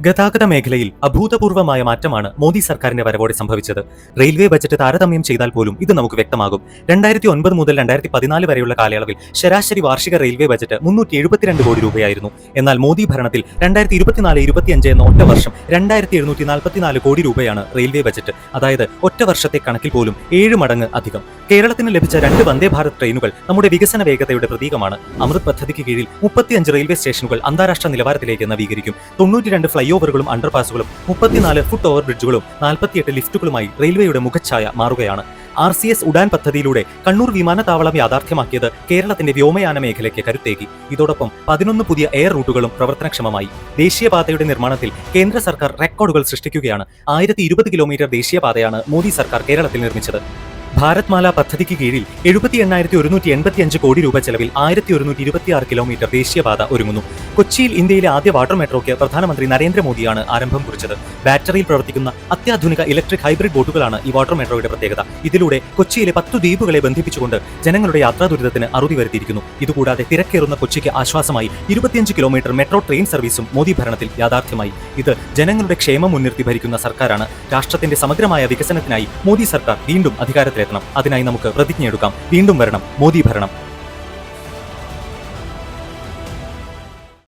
ഗതാഗത മേഖലയിൽ അഭൂതപൂർവമായ മാറ്റമാണ് മോദി സർക്കാരിന്റെ വരവോടെ സംഭവിച്ചത്. റെയിൽവേ ബജറ്റ് താരതമ്യം ചെയ്താൽ പോലും ഇത് നമുക്ക് വ്യക്തമാകും. രണ്ടായിരത്തി ഒൻപത് മുതൽ രണ്ടായിരത്തി പതിനാല് വരെയുള്ള കാലയളവിൽ ശരാശരി വാർഷിക റെയിൽവേ ബജറ്റ് മുന്നൂറ്റി എഴുപത്തിരണ്ട് കോടി രൂപയായിരുന്നു. എന്നാൽ മോദി ഭരണത്തിൽ രണ്ടായിരത്തി ഇരുപത്തിനാല് ഇരുപത്തിയഞ്ച് എന്ന ഒറ്റ വർഷം രണ്ടായിരത്തി എഴുന്നൂറ്റി നാൽപ്പത്തിനാല് കോടി രൂപയാണ് റെയിൽവേ ബജറ്റ്. അതായത് ഒറ്റ വർഷത്തെ കണക്കിൽ പോലും ഏഴ് മടങ്ങ് അധികം. കേരളത്തിന് ലഭിച്ച രണ്ട് വന്ദേ ഭാരത് ട്രെയിനുകൾ നമ്മുടെ വികസന വേഗതയുടെ പ്രതീകമാണ്. അമൃത് പദ്ധതിക്ക് കീഴിൽ മുപ്പത്തിയഞ്ച് റെയിൽവേ സ്റ്റേഷനുകൾ അന്താരാഷ്ട്ര നിലവാരത്തിലേക്ക് നവീകരിക്കും. തൊണ്ണൂറ്റിരണ്ട് ഫ്ലൈ ഓവറുകളും അണ്ടർപാസുകളും മുപ്പത്തിനാല് ഫുട്ട് ഓവർ ബ്രിഡ്ജുകളും നാൽപ്പത്തിയെട്ട് ലിഫ്റ്റുകളുമായി റെയിൽവേയുടെ മുഖച്ഛായ മാറുകയാണ്. ആർ സി എസ് ഉഡാൻ പദ്ധതിയിലൂടെ കണ്ണൂർ വിമാനത്താവളം യാഥാർത്ഥ്യമാക്കിയത് കേരളത്തിന്റെ വ്യോമയാന മേഖലയ്ക്ക് കരുത്തേകി. ഇതോടൊപ്പം പതിനൊന്ന് പുതിയ എയർ റൂട്ടുകളും പ്രവർത്തനക്ഷമമായി. ദേശീയപാതയുടെ നിർമ്മാണത്തിൽ കേന്ദ്ര സർക്കാർ റെക്കോർഡുകൾ സൃഷ്ടിക്കുകയാണ്. ആയിരത്തി ഇരുപത് കിലോമീറ്റർ ദേശീയപാതയാണ് മോദി സർക്കാർ കേരളത്തിൽ നിർമ്മിച്ചത്. ഭാരത്മാല പദ്ധതിക്ക് കീഴിൽ എഴുപത്തി എണ്ണായിരത്തി ഒരുന്നൂറ്റി എൺപത്തി അഞ്ച് കോടി രൂപ ചെലവിൽ ആയിരത്തി ഒരുന്നൂറ്റി ഇരുപത്തിയാറ് കിലോമീറ്റർ ദേശീയപാത ഒരുങ്ങുന്നു. കൊച്ചിയിൽ ഇന്ത്യയിലെ ആദ്യ വാട്ടർ മെട്രോയ്ക്ക് പ്രധാനമന്ത്രി നരേന്ദ്രമോദിയാണ് ആരംഭം കുറിച്ചത്. ബാറ്ററിയിൽ പ്രവർത്തിക്കുന്ന അത്യാധുനിക ഇലക്ട്രിക് ഹൈബ്രിഡ് ബോട്ടുകളാണ് ഈ വാട്ടർ മെട്രോയുടെ പ്രത്യേകത. ഇതിലൂടെ കൊച്ചിയിലെ പത്തു ദ്വീപുകളെ ബന്ധിപ്പിച്ചുകൊണ്ട് ജനങ്ങളുടെ യാത്രാ ദുരിതത്തിന് അറുതി വരുത്തിയിരിക്കുന്നു. ഇതുകൂടാതെ തിരക്കേറുന്ന കൊച്ചിക്ക് ആശ്വാസമായി ഇരുപത്തിയഞ്ച് കിലോമീറ്റർ മെട്രോ ട്രെയിൻ സർവീസും മോദി ഭരണത്തിൽ യാഥാർത്ഥ്യമായി. ഇത് ജനങ്ങളുടെ ക്ഷേമം മുൻനിർത്തി ഭരിക്കുന്ന സർക്കാരാണ്. രാഷ്ട്രത്തിന്റെ സമഗ്രമായ വികസനത്തിനായി മോദി സർക്കാർ വീണ്ടും അധികാരത്തിലെത്തണം. അതിനായി നമുക്ക് പ്രതിജ്ഞയെടുക്കാം. വീണ്ടും വരണം. മോദി ഭരണം.